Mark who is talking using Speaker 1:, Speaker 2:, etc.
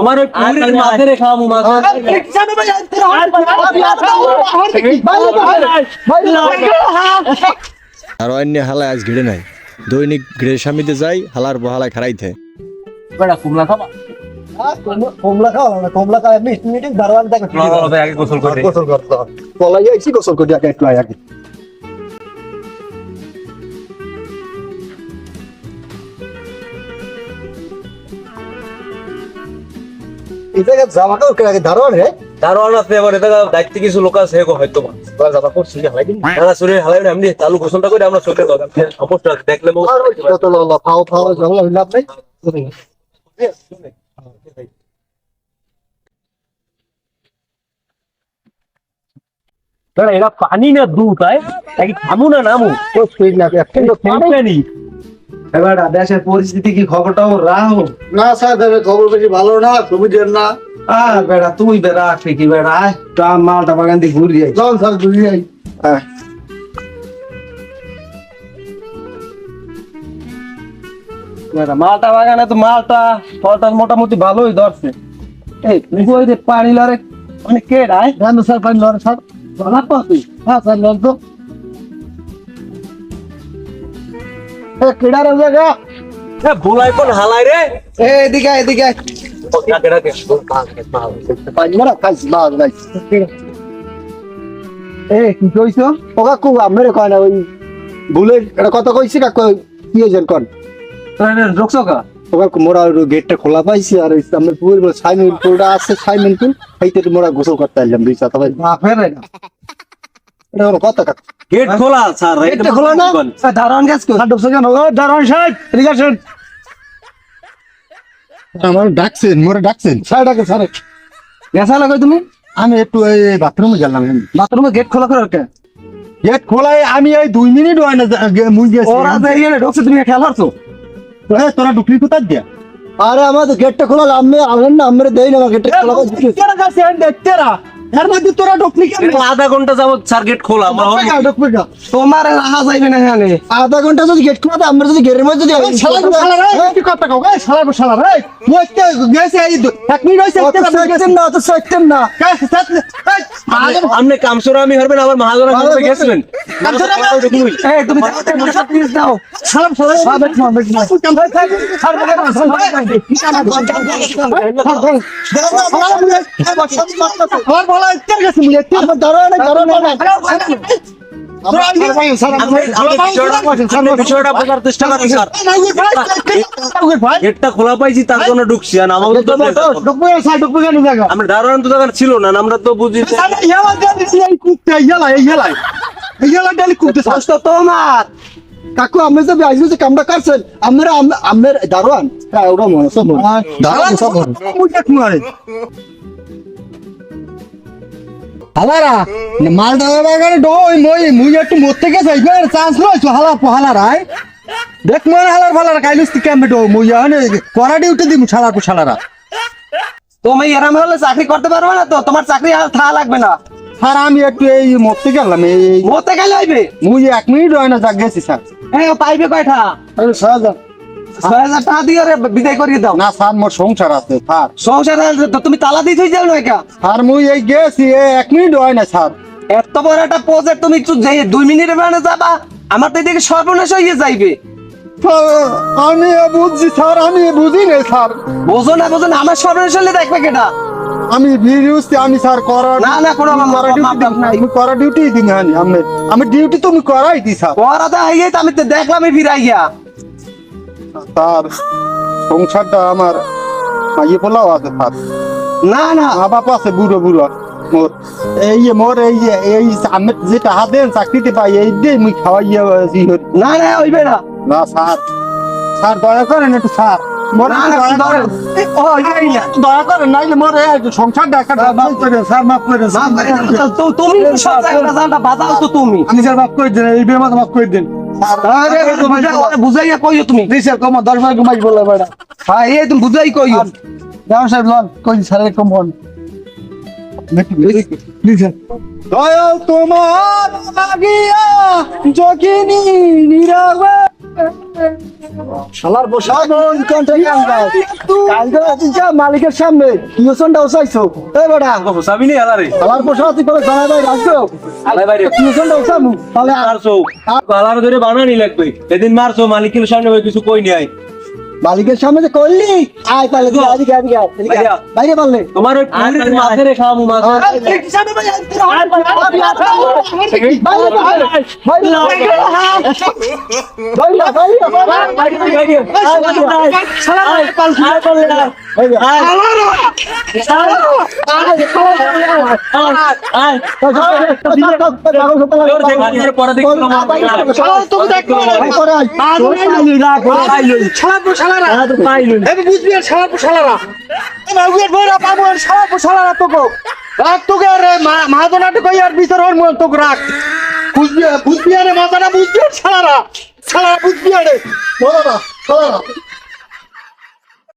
Speaker 1: তোমার ওই পুরীর মাঝে রেখা আমু মাছ
Speaker 2: আর অন্য হালায় আজ ঘিরে নাই দৈনিক ঘিরে স্বামীতে যাই হালার বহালায় খারাইতে
Speaker 1: বেড়া কুমলা খাবা
Speaker 3: কমলা খাওয়া না কমলা খাওয়া মিষ্টি মিটিং দারোয়ান দেখে
Speaker 1: গোসল করে
Speaker 3: গোসল করতে হয় পলাই আইছি গোসল করি আগে একটু আগে এই জায়গায় জামা কাপড় আগে দারোয়ান রে।
Speaker 1: দারোয়ান আছে এবার এটা দায়িত্ব কিছু লোক আছে হেগো হয়তো বা।
Speaker 3: জামা হালাই দিবি?
Speaker 1: না শরীর হালাই না এমনি গোসলটা করে আমরা চলে যাব সমস্যা আছে, দেখলে মো-
Speaker 3: ফাও ফাও ঝগড়া হইলে আপনি।
Speaker 1: এরা পানি না দুধ তাই নাকি থামু না নামু?
Speaker 3: তো
Speaker 4: এবার দেশের পরিস্থিতি কি খবরটাও রাখো
Speaker 3: না স্যার দেবে খবর বেশি ভালো না বুঝেন না।
Speaker 4: আর বেড়া তুই বেড়া আসবে কি বেড়া? আয় তো মালটা বাগান দিয়ে ঘুরি যাই
Speaker 3: চল স্যার ঘুরিয়ে আই হ্যাঁ।
Speaker 4: মালটা বাগানে তো মালটা ফলটা মোটামুটি ভালোই ধরছে। এই তুই ওই যে পানি লড়ে মানে কে রায়
Speaker 3: স্যার পানি লড়ে স্যার।
Speaker 4: পাচ্ছি
Speaker 3: হ্যাঁ স্যার লড় তো। কিডা রে জায়গা
Speaker 1: এ ভুলাই কোন হালাই রে
Speaker 4: এদিকে এদিকে আয়।
Speaker 1: ডাকে ডাকে
Speaker 3: পানি মারা খাইছি মাছ নাই
Speaker 4: এ কি কইছো
Speaker 3: ও কাকু আমার কয় না ওই ভুলে এটা কথা কইছি কাকু কি হয়েছেন কন
Speaker 4: তোরা রোকছো কা
Speaker 3: ও মোরা গেটটা খোলা পাইছি আর সাইমিন পুলটা আছে সাইমিন পুল এইতে মোরা গোসল করতে আসলাম দুই ভাই
Speaker 4: বাপের রে না
Speaker 3: এটা কোনো কথা কাকু
Speaker 1: গেট খোলা স্যার
Speaker 3: গেটটা খোলা না?
Speaker 4: দারোয়ান গাছ কো
Speaker 3: হাড্ডব সাজানো ও দারোয়ান সাহেব এদিকে আসেন। আমার ডাকছেন মোরে ডাকছেন। স্যার ডাকে স্যার।
Speaker 4: গেছা লাগো তুমি?
Speaker 3: আমি একটু এই বাথরুমে গেলাম।
Speaker 4: বাথরুমে গেট খোলা করে কে?
Speaker 3: গেট খোলাই আমি এই দুই মিনিট হয় না মুই গেছি।
Speaker 4: ওরা যে ঢুকছে তুমি খেয়াল করছ?
Speaker 3: এ, তোরা ঢুকলি কোথায় দিয়া আরে আমাদের গেটটা খোলা আমি আমেন না আমরা দেই না গেটটা খোলা কেরা কাছে এন্ড তেরা। এর মধ্যে তোরা ঢুকলি কেন
Speaker 1: আধা ঘণ্টা যাবত স্যার গেট খোলা।
Speaker 4: তোমার রাহা যাইবে না এখানে
Speaker 3: আধা ঘণ্টা যদি গেট খোলা আমরা যদি গেটের মধ্যে যদি কি কথা কও এই শালা গো শালা রে তুই গেছে এই এক মিনিট হইছে একটা সেকেন্ড না তো সেকেন্ড না
Speaker 1: আপনি কামসরা আমি হরবেন আবার মহাজনা করতে গেছিলেন
Speaker 4: এই তুমি প্লিজ দাও
Speaker 3: শালা শালা সাবেক সাবেক না আমার বলা ইত্যার গেছে মুই ইত্যার দাঁড়ানো দাঁড়ানো
Speaker 1: বিষয়টা বোঝার চেষ্টা করেন স্যার। গেটটা খোলা পাইছি তার জন্য ঢুকছি আর আমাদের আমরা দারোয়ান তো ছিল না আমরা তো বুঝি
Speaker 4: তোমার।
Speaker 3: কাকু আমি যে আইসু যে কামটা করছেন আমরা আমের দারোয়ান। হ্যাঁ মনে সব মনে দারোয়ান সব মনে হালারা মাল দাদা বাগানে ডই মই মুই একটু মরতে গেছে এবার চান্স লইছো হালা পহালা রাই দেখ মনে হালার ফালার কাইলুস তি ক্যাম্পে ডো মুই আনে করা ডিউটি দিমু ছালার পুছালারা
Speaker 4: তুমি এরম হলে চাকরি করতে পারবে না তো? তোমার চাকরি আর থা লাগবে না।
Speaker 3: স্যার আমি একটু এই মরতে গেলাম এই
Speaker 4: মতে গেলে হইবে
Speaker 3: মুই এক মিনিট হয় না যাক গেছি স্যার।
Speaker 4: ও পাইবে কয়টা?
Speaker 3: সাজা
Speaker 4: ছয় হাজার টাকা দিয়ে ওরে বিদায় করিয়ে দাও।
Speaker 3: না স্যার মোর সংসার আছে স্যার।
Speaker 4: সংসার আছে তো তুমি তালা দিয়ে থই যাও না একা?
Speaker 3: স্যার মুই এই গেছি এক মিনিট হয় না স্যার।
Speaker 4: এত বড় একটা প্রজেক্ট তুমি একটু যে দুই মিনিটের যাবা আমার তো এদিকে সর্বনাশ হয়ে যাইবে।
Speaker 3: স্যার, আমি বুঝছি স্যার আমি বুঝি না স্যার।
Speaker 4: বোঝো না বোঝো না আমার সর্বনাশ হলে দেখবে কেটা
Speaker 3: আমি ভিডিওস আমি স্যার করার
Speaker 4: না, না, কোনো
Speaker 3: করা ডিউটি আমি করা ডিউটি আমি আমি ডিউটি তুমি করাই দি স্যার।
Speaker 4: হাইয়ে তো আমি তো দেখলামই ফিরাইয়া
Speaker 3: স্যার সংসারটা আমার ইয়ে পোলাও আছে স্যার
Speaker 4: না না।
Speaker 3: মা বাপ আছে বুড়ো বুড়ো। মোর এই মোর এই এই আমি যে টাকা দেন চাকরিতে পাই এই দিয়ে মুই খাওয়াইয়া
Speaker 4: না না হইবে না।
Speaker 3: না স্যার। স্যার দয়া করেন একটু স্যার। দয়া করেন। নাইলে মোর মাফ করে স্যার মাফ করে
Speaker 4: তো- তো- তুমি বাজাও তো
Speaker 3: আমি স্যার মাফ করে দিন এই মাফ করে দিন।
Speaker 4: বুঝাইয়া কইও তুমি।
Speaker 3: কম দশ বার ঘুমাই বলে বেড়া।
Speaker 4: হ্যাঁ এই তুমি বুঝাই কইও।
Speaker 3: সাহেব লন কই সারে কম দয়াল তোমার লাগিয়া যোগিনী নীরবে শালার বসা মন কোনটা কাম কাজ কালকে যা মালিকের সামনে টিউশনটা উসাইছো এই বেটা।
Speaker 1: বসাবি নি হালারে।
Speaker 3: শালার বসা তুই করে জানা ভাই রাখছো?
Speaker 1: হালাই বাইরে
Speaker 3: টিউশনটা উসামু তাহলে আর
Speaker 1: মারছো হালার ধরে বানানি লাগবে। এদিন মারছো মালিকের সামনে কিছু কই নি আই
Speaker 3: মালিকের সামনে যে করলি? আয় তাহলে তুই আয়, এদিকে
Speaker 1: বাইরে।
Speaker 3: পারলে
Speaker 1: তোমার ওই পুলির রে মাছ পরে
Speaker 3: বুঝবি আর শালা শালারা। মাগুয়ের বড় পাবো আর শালা শালারা তোকে। রাখ তোকে রে মাহাজনাটা কই আর বিচার হর মন তোকে রাখ বুঝবি বুঝবি আরে মাথাটা বুঝবি আর শালারা। শালারা বুঝবি আরে না